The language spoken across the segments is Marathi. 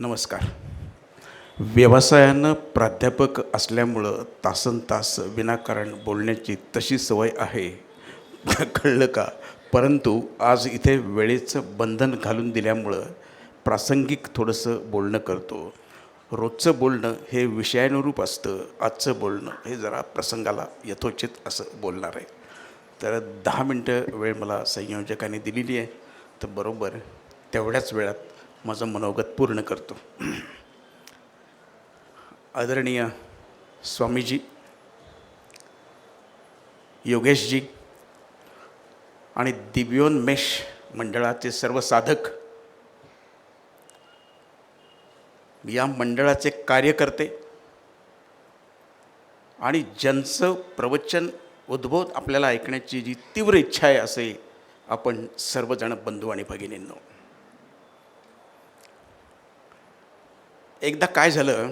नमस्कार. व्यवसायानं प्राध्यापक असल्यामुळं तासन तास विनाकारण बोलण्याची तशी सवय आहे. कळलं का? परंतु आज इथे वेळेचं बंधन घालून दिल्यामुळं प्रासंगिक थोडंसं बोलणं करतो. रोजचं बोलणं हे विषयानुरूप असतं आजचं बोलणं हे जरा प्रसंगाला यथोचित असं बोलणार आहे. तर दहा मिनटं वेळ मला संयोजकांनी दिलेली आहे. तर बरोबर तेवढ्याच वेळात माझं मनोगत पूर्ण करतो. आदरणीय स्वामीजी योगेशजी आणि दिव्योन्मेष मंडळाचे सर्व साधक या मंडळाचे कार्यकर्ते आणि ज्यांचं प्रवचन उद्भवत आपल्याला ऐकण्याची जी तीव्र इच्छा आहे असे आपण सर्वजण बंधू आणि भगिनींनो. एकदा काय झालं?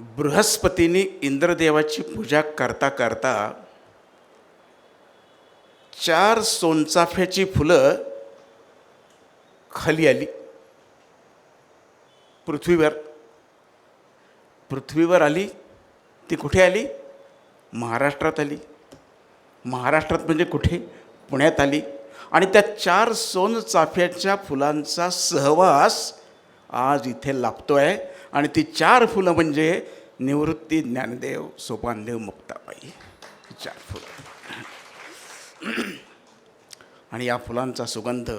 बृहस्पतीने इंद्रदेवाची पूजा करता करता चार सोनचाफ्याची फुलं खाली आली. पृथ्वीवर. पृथ्वीवर आली ती कुठे आली? महाराष्ट्रात आली. महाराष्ट्रात म्हणजे कुठे? पुण्यात आली. आणि त्या चार सोनचाफ्याच्या फुलांचा सहवास आज इथे लाभतो आहे आणि ती चार फुलं म्हणजे निवृत्ती ज्ञानदेव सोपानदेव मुक्ताबाई. चार फुलं. आणि या फुलांचा सुगंध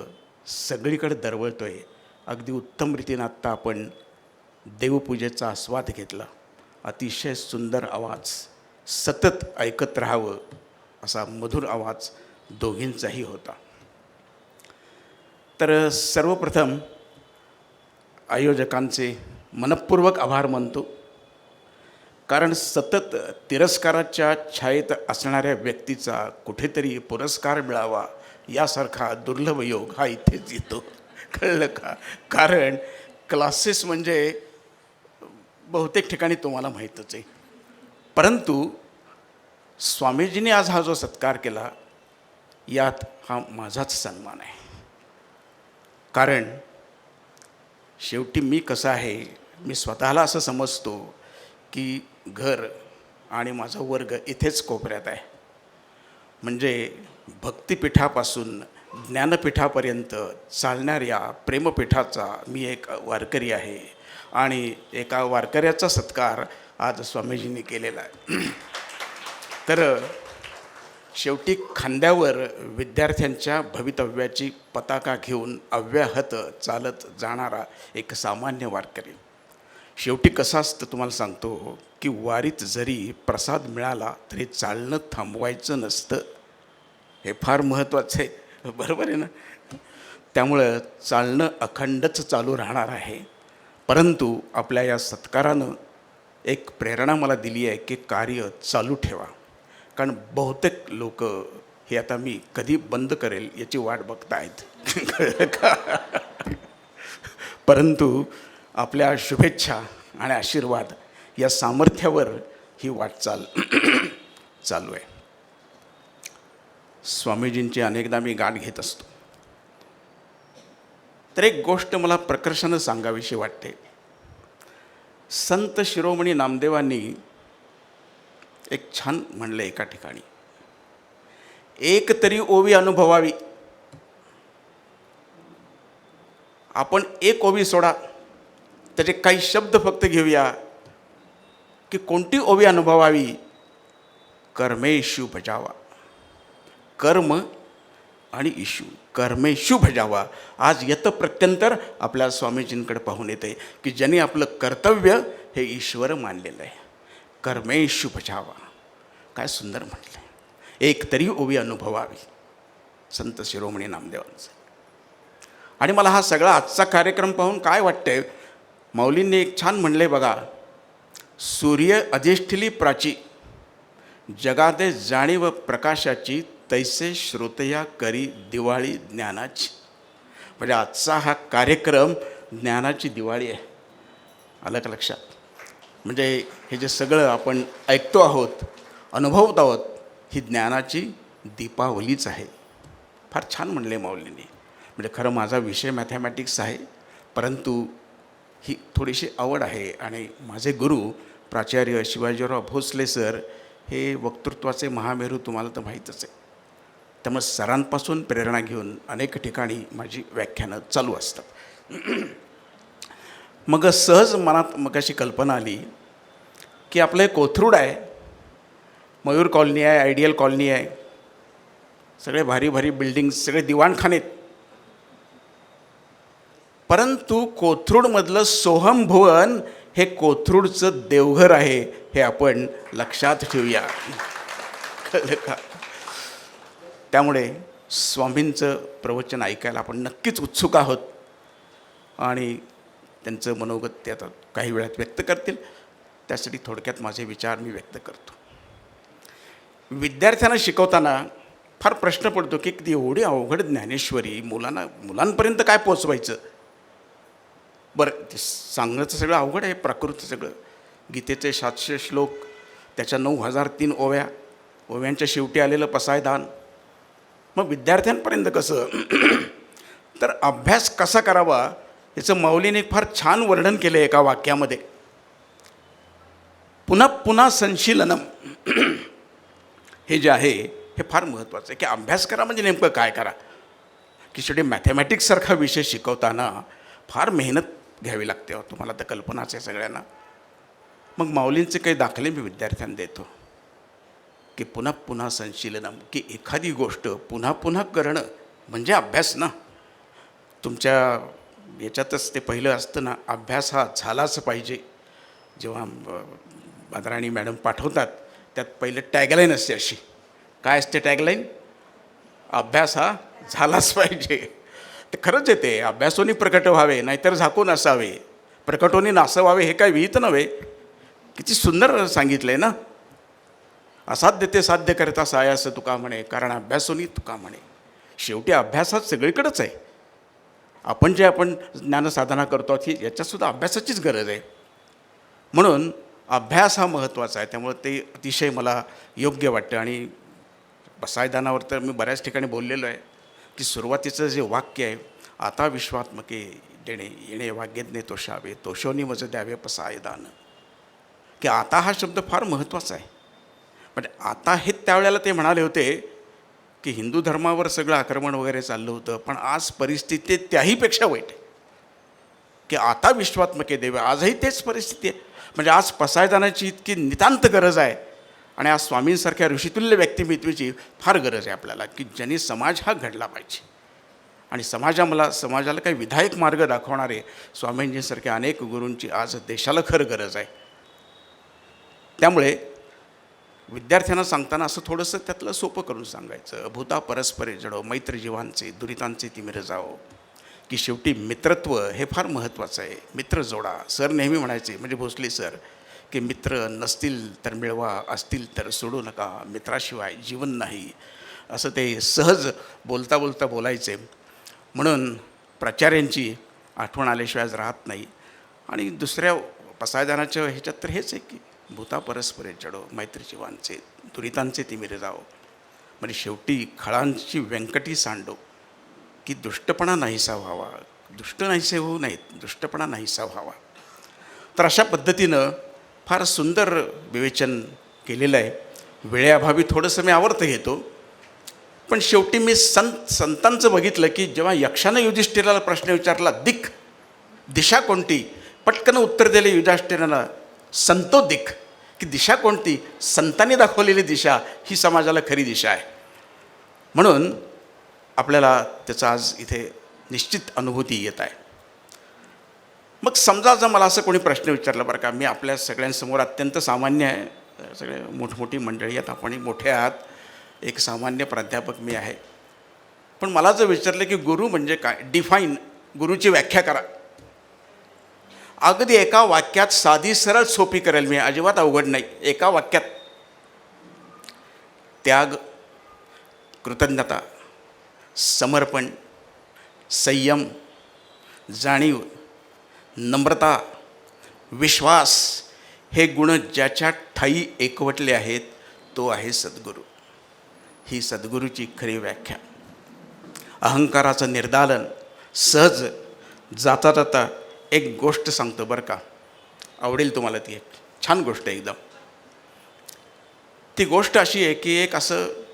सगळीकडे आहे अगदी उत्तम रीतीनं आत्ता आपण देवपूजेचा आस्वाद घेतला. अतिशय सुंदर आवाज सतत ऐकत राहावं असा मधुर आवाज दोघींचाही होता. तर सर्वप्रथम आयोजकांचे मनपूर्वक आभार मानतो. कारण सतत तिरस्काराच्या छायेत असणाऱ्या व्यक्तीचा कुठेतरी पुरस्कार मिळावा यासारखा दुर्लभ योग हा इथेच येतो. कळलं का? कारण क्लासेस म्हणजे बहुतेक ठिकाणी तुम्हाला माहीतच आहे. परंतु स्वामीजींनी आज हा जो सत्कार केला यात हा माझाच सन्मान आहे. कारण शेवटी मी कसं आहे मी स्वतःला असं समजतो की घर आणि माझा वर्ग इथेच कोपऱ्यात आहे. म्हणजे भक्तिपीठापासून ज्ञानपीठापर्यंत चालणाऱ्या प्रेमपीठाचा मी एक वारकरी आहे आणि एका वारकऱ्याचा सत्कार आज स्वामीजींनी केलेला आहे. तर शेवटी खांद्यावर विद्यार्थ्यांच्या भवितव्याची पताका घेऊन अव्याहत चालत जाणारा एक सामान्य वारकरी. शेवटी कसं असतं तुम्हाला सांगतो की वारीत जरी प्रसाद मिळाला तरी चालणं थांबवायचं नसतं. हे फार महत्त्वाचं आहे. बरोबर आहे ना? त्यामुळं चालणं अखंडच चालू राहणार आहे. परंतु आपल्या या सत्कारानं एक प्रेरणा मला दिली आहे की कार्य चालू ठेवा. कारण बहुतेक लोक हे आता मी कधी बंद करेल याची वाट बघतायत. आहेत का परंतु आपल्या शुभेच्छा आणि आशीर्वाद या सामर्थ्यावर ही वाटचाल चालू आहे. स्वामीजींची अनेकदा मी गाठ घेत असतो. तर एक गोष्ट मला प्रकर्षानं सांगावीशी वाटते. संत शिरोमणी नामदेवांनी एक छान म्हणलं एका ठिकाणी. एक तरी ओवी अनुभवावी. आपण एक ओवी सोडा त्याचे काही शब्द फक्त घेऊया की कोणती ओवी अनुभवावी? कर्मेशू भजावा. कर्म आणि इशू कर्मेशु भजावा. आज येतं प्रत्यंतर आपल्या स्वामीजींकडे पाहून येते की ज्यांनी आपलं कर्तव्य हे ईश्वर मानलेलं आहे. कर्मेश भजावा. काय सुंदर म्हटलं एक तरी ओवी अनुभवावी. संत शिरोमणी नामदेवांचं. आणि मला हा सगळा आजचा कार्यक्रम पाहून काय वाटतंय? माऊलींनी एक छान म्हणले बघा सूर्य अधिष्ठिली प्राची जगाते जाणीव प्रकाशाची तैसे श्रोतया करी दिवाळी ज्ञानाची. म्हणजे आजचा हा कार्यक्रम ज्ञानाची दिवाळी आहे. आलं का लक्षात? म्हणजे हे जे सगळं आपण ऐकतो आहोत अनुभवत आहोत ही ज्ञानाची दीपावलीच आहे. फार छान म्हणले माऊलींनी. म्हणजे खरं माझा विषय मॅथमॅटिक्स आहे परंतु ही थोडीशी आवड आहे आणि माझे गुरु प्राचार्य शिवाजीराव भोसले सर हे वक्तृत्वाचे महामेरू तुम्हाला तर माहीतच आहे. त्यामुळे सरांपासून प्रेरणा घेऊन अनेक ठिकाणी माझी व्याख्यानं चालू असतात. मग सहज मनात मग अशी कल्पना आली की आपलं हे कोथरूड आहे मयूर कॉलनी आहे आयडियल कॉलनी आहे सगळे भारी भारी बिल्डिंग्स सगळे दिवाणखानेत परंतु कोथरूडमधलं सोहम भुवन हे कोथरूडचं देवघर आहे हे आपण लक्षात ठेवूया. का त्यामुळे स्वामींचं प्रवचन ऐकायला आपण नक्कीच उत्सुक आहोत आणि त्यांचं मनोगत ते आता काही वेळात व्यक्त करतील. त्यासाठी थोडक्यात माझे विचार मी व्यक्त करतो. विद्यार्थ्यांना शिकवताना फार प्रश्न पडतो की ती एवढी अवघड ज्ञानेश्वरी मुलांना मुलांपर्यंत काय पोचवायचं? बरं ते सांगण्याचं सगळं अवघड आहे प्राकृत सगळं. गीतेचे सातशे श्लोक त्याच्या नऊ हजार तीन ओव्या ओव्यांच्या शेवटी आलेलं पसायदान. मग विद्यार्थ्यांपर्यंत कसं? तर अभ्यास कसा करावा? याचं माऊलीने फार छान वर्णन केलं आहे एका वाक्यामध्ये. पुन्हा पुन्हा संशीलनम। हे जे आहे हे फार महत्त्वाचं आहे की अभ्यास करा म्हणजे नेमकं काय करा. की शेवटी मॅथमॅटिक्ससारखा विषय शिकवताना फार मेहनत घ्यावी लागते हो तुम्हाला तर कल्पनाच आहे सगळ्यांना. मग माऊलींचे काही दाखले मी विद्यार्थ्यांना देतो. की पुन्हा पुन्हा संशीलनम की एखादी गोष्ट पुन्हा पुन्हा करणं म्हणजे अभ्यास ना. तुमच्या याच्यातच ते पहिलं असतं ना अभ्यास हा झालाच पाहिजे. जेव्हा बादराणी मॅडम पाठवतात त्यात पहिलं टॅगलाईन असते अशी. काय असते टॅगलाईन अभ्यास हा झालाच पाहिजे. ते खरंच येते अभ्यासोनी प्रकट व्हावे नाहीतर झाकून असावे. प्रकटोनी नासवावे हे काय विहित नव्हे. किती सुंदर सांगितलं आहे ना. असाध्य ते साध्य करता सायास तुका म्हणे कारण अभ्यासोनी तुका म्हणे. शेवटी अभ्यासात सगळीकडंच आहे. आपण जे आपण ज्ञानसाधना करतो आहोत ही याच्यातसुद्धा अभ्यासाचीच गरज आहे. म्हणून अभ्यास हा महत्त्वाचा आहे त्यामुळं ते अतिशय मला योग्य वाटतं. आणि बसायदानावर तर मी बऱ्याच ठिकाणी बोललेलो आहे की सुरुवातीचं जे वाक्य आहे आता विश्वात्मके देणे येणे वाग्यज्ञे तोषावे तोषोनी मज द्यावे पसायदान की आता हा शब्द फार महत्त्वाचा आहे. म्हणजे आता हे त्यावेळेला ते म्हणाले होते की हिंदू धर्मावर सगळं आक्रमण वगैरे चाललं होतं पण आज परिस्थिती त्याहीपेक्षा वाईट आहे. की आता विश्वात्मके देवे आजही तेच परिस्थिती आहे. म्हणजे आज पसायदानाची इतकी नितांत गरज आहे. आणि आज स्वामींसारख्या ऋषितुल्य व्यक्तिमत्वाची फार गरज आहे आपल्याला की ज्यांनी समाज हा घडला पाहिजे. आणि समाजा मला समाजाला काही विधायक मार्ग दाखवणारे स्वामींजींसारख्या अनेक गुरूंची आज देशाला खरं गरज आहे. त्यामुळे विद्यार्थ्यांना सांगताना असं थोडंसं त्यातलं सोपं करून सांगायचं. भूता परस्परे जडो मैत्रजीवांचे दुरितांचे तिमिर जाओ. की शेवटी मित्रत्व हे फार महत्त्वाचं आहे. मित्र जोडा. सर नेहमी म्हणायचे म्हणजे भोसले सर की मित्र नसतील तर मिळवा असतील तर सोडू नका मित्राशिवाय जीवन नाही. असं ते सहज बोलता बोलता बोलायचे. म्हणून प्राचार्यांची आठवण आल्याशिवाय आज राहत नाही. आणि दुसऱ्या पसायदानाच्या ह्याच्यात तर हेच आहे की भूता परस्परे जडो मैत्रीजीवांचे दुरितांचे ती जाओ म्हणजे शेवटी खळांची व्यंकटी सांडो. की दुष्टपणा नाहीसा व्हावा. दुष्ट नाहीसे होऊ नाहीत दुष्टपणा नाहीसा व्हावा. तर अशा पद्धतीनं फार सुंदर विवेचन केलेलं आहे. वेळेअभावी थोडंसं मी आवर्त घेतो. पण शेवटी मी संत संतांचं बघितलं की जेव्हा यक्षानं युधिष्ठिराला प्रश्न विचारला दिक दिशा कोणती? पटकन उत्तर दिले युधिष्ठिराला संतो दिक की दिशा कोणती? संतांनी दाखवलेली दिशा ही समाजाला खरी दिशा आहे. म्हणून आपल्याला त्याचा आज इथे निश्चित अनुभूती येत आहे. मग समजा जर मला असं कोणी प्रश्न विचारला बरं का मी आपल्या सगळ्यांसमोर अत्यंत सामान्य आहे. सगळे मोठमोठी मंडळी आहेत आपणही मोठे आहात. एक सामान्य प्राध्यापक मी आहे. पण मला जर विचारलं की गुरु म्हणजे काय? डिफाईन गुरुची व्याख्या करा. अगदी एका वाक्यात साधी सरळ सोपी करेल मी. अजिबात अवघड नाही. एका वाक्यात. त्याग कृतज्ञता समर्पण संयम जाणीव नम्रता विश्वास हे गुण ज्याच्या ठाई एकवटले आहेत तो आहे सद्गुरू. ही सद्गुरूची खरी व्याख्या. अहंकाराचं निर्दालन सहज जाता जाता एक गोष्ट सांगतो बरं का. आवडेल तुम्हाला ती एक. छान गोष्ट आहे एकदम. ती गोष्ट अशी आहे की एक असं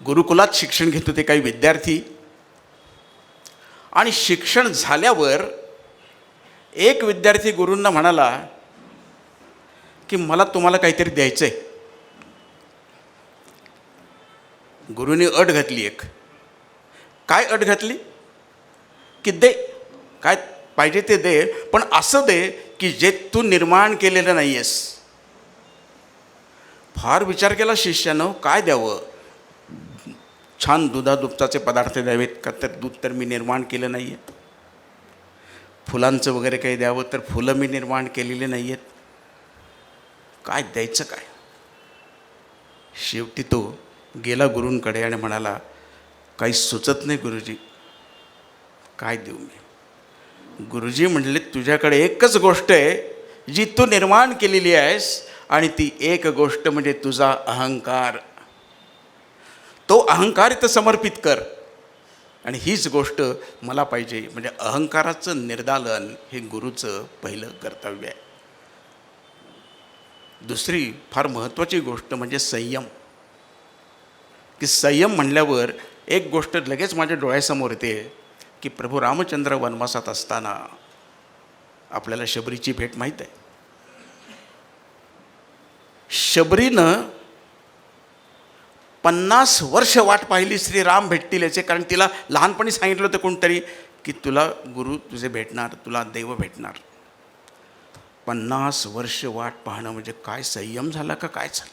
गुरुकुलात शिक्षण घेत होते काही विद्यार्थी. आणि शिक्षण झाल्यावर एक विद्यार्थी गुरूंना म्हणाला की मला तुम्हाला काहीतरी द्यायचं आहे गुरुनी अट घातली एक. काय अट घातली? की दे काय पाहिजे ते दे पण असं दे की जे तू निर्माण केलेलं नाही आहेस फार विचार केला शिष्यानं काय द्यावं? छान दुधादुप्ताचे पदार्थ द्यावेत का तर दूध तर मी निर्माण केलं नाही आहे फुलांचं वगैरे काही द्यावं तर फुलं मी निर्माण केलेली नाही आहेत काय द्यायचं काय? शेवटी तो गेला गुरूंकडे आणि म्हणाला काही सुचत नाही गुरुजी. काय देऊ मी? गुरुजी म्हणले तुझ्याकडे एकच गोष्ट आहे जी तू निर्माण केलेली आहेस आणि ती एक गोष्ट म्हणजे तुझा अहंकार. तो अहंकार इथं समर्पित कर. आणि हीच गोष्ट मला पाहिजे. म्हणजे अहंकाराचं निर्दालन हे गुरुचं पहिलं कर्तव्य आहे. दुसरी फार महत्त्वाची गोष्ट म्हणजे संयम. की संयम म्हणल्यावर एक गोष्ट लगेच माझ्या डोळ्यासमोर येते की प्रभू रामचंद्र वनवासात असताना आपल्याला शबरीची भेट माहीत आहे. शबरीनं पन्नास वर्ष वाट पाहिली श्रीराम भेटतील याचे कारण तिला लहानपणी सांगितलं होतं कोणतरी की तुला गुरु तुझे भेटणार तुला देव भेटणार. पन्नास वर्ष वाट पाहणं म्हणजे काय संयम झाला का काय झालं?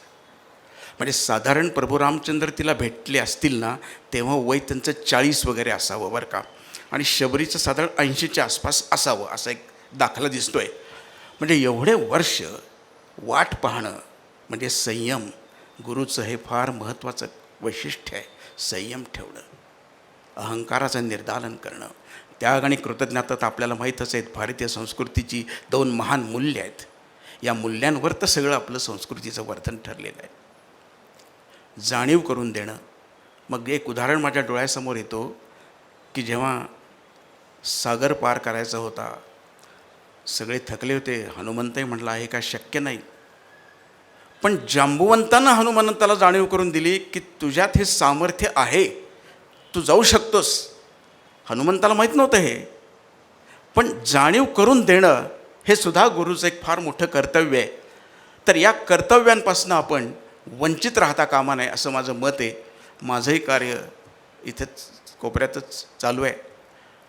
म्हणजे साधारण प्रभू रामचंद्र तिला भेटले असतील ना तेव्हा वय त्यांचं चाळीस वगैरे असावं बरं का. आणि शबरीचं साधारण ऐंशीच्या आसपास असावं असा एक दाखला दिसतोय. म्हणजे एवढे वर्ष वाट पाहणं म्हणजे संयम. गुरुचं हे फार महत्त्वाचं वैशिष्ट्य आहे संयम ठेवणं. अहंकाराचं निर्धारण करणं. त्याग आणि कृतज्ञता तर आपल्याला माहीतच आहेत भारतीय संस्कृतीची दोन महान मूल्य आहेत. या मूल्यांवर तर सगळं आपलं संस्कृतीचं वर्धन ठरलेलं आहे. जाणीव करून देणं. मग एक उदाहरण माझ्या डोळ्यासमोर येतो की जेव्हा सागर पार करायचा होता सगळे थकले होते हनुमंतही म्हटलं आहे का? शक्य नाही. पण जांबुवंतानं हनुमंताला जाणीव करून दिली की तुझ्यात हे सामर्थ्य आहे. तू जाऊ शकतोस. हनुमंताला माहीत नव्हतं हे. पण जाणीव करून देणं हे सुद्धा गुरुचं एक फार मोठं कर्तव्य आहे. तर या कर्तव्यांपासून आपण वंचित राहता कामा नये असं माझं मत आहे. माझंही कार्य इथेच कोपऱ्यातच चालू आहे.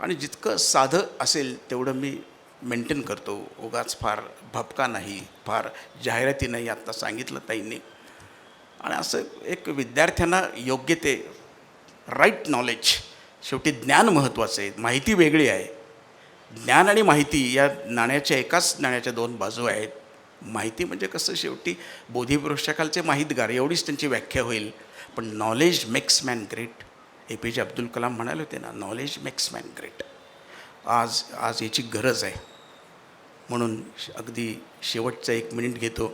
आणि जितकं साधं असेल तेवढं मी मेंटेन करतो. उगाच फार भपका नाही फार जाहिराती नाही आत्ता सांगितलं ताईंनी. आणि असं एक विद्यार्थ्यांना योग्य ते राईट नॉलेज शेवटी ज्ञान महत्त्वाचं आहे. माहिती वेगळी आहे. ज्ञान आणि माहिती या नाण्याच्या एकाच नाण्याच्या दोन बाजू आहेत. माहिती म्हणजे कसं शेवटी बोधीपुरुषाखालचे माहितगार एवढीच त्यांची व्याख्या होईल. पण knowledge makes man great A P J Abdul Kalam म्हणाले होते ना नॉलेज मेक्स मॅन ग्रेट आज आज याची गरज आहे. म्हणून अगदी शेवटचं एक मिनिट घेतो.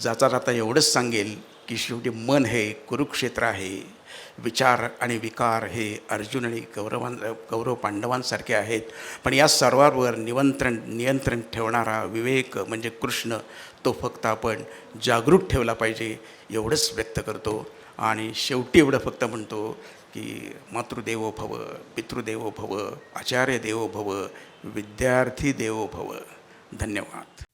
जाता जाता एवढंच सांगेल की शेवटी मन हे कुरुक्षेत्र आहे. विचार आणि विकार हे अर्जुन आणि कौरवां कौरव पांडवांसारखे आहेत. पण या सर्वांवर निवंत्रण नियंत्रण ठेवणारा विवेक म्हणजे कृष्ण तो फक्त आपण जागरूक ठेवला पाहिजे एवढंच व्यक्त करतो. आणि शेवटी एवढं फक्त म्हणतो की मातृदेवो भव पितृदेवो भव आचार्य देवो भव विद्यार्थी देवो भव. धन्यवाद.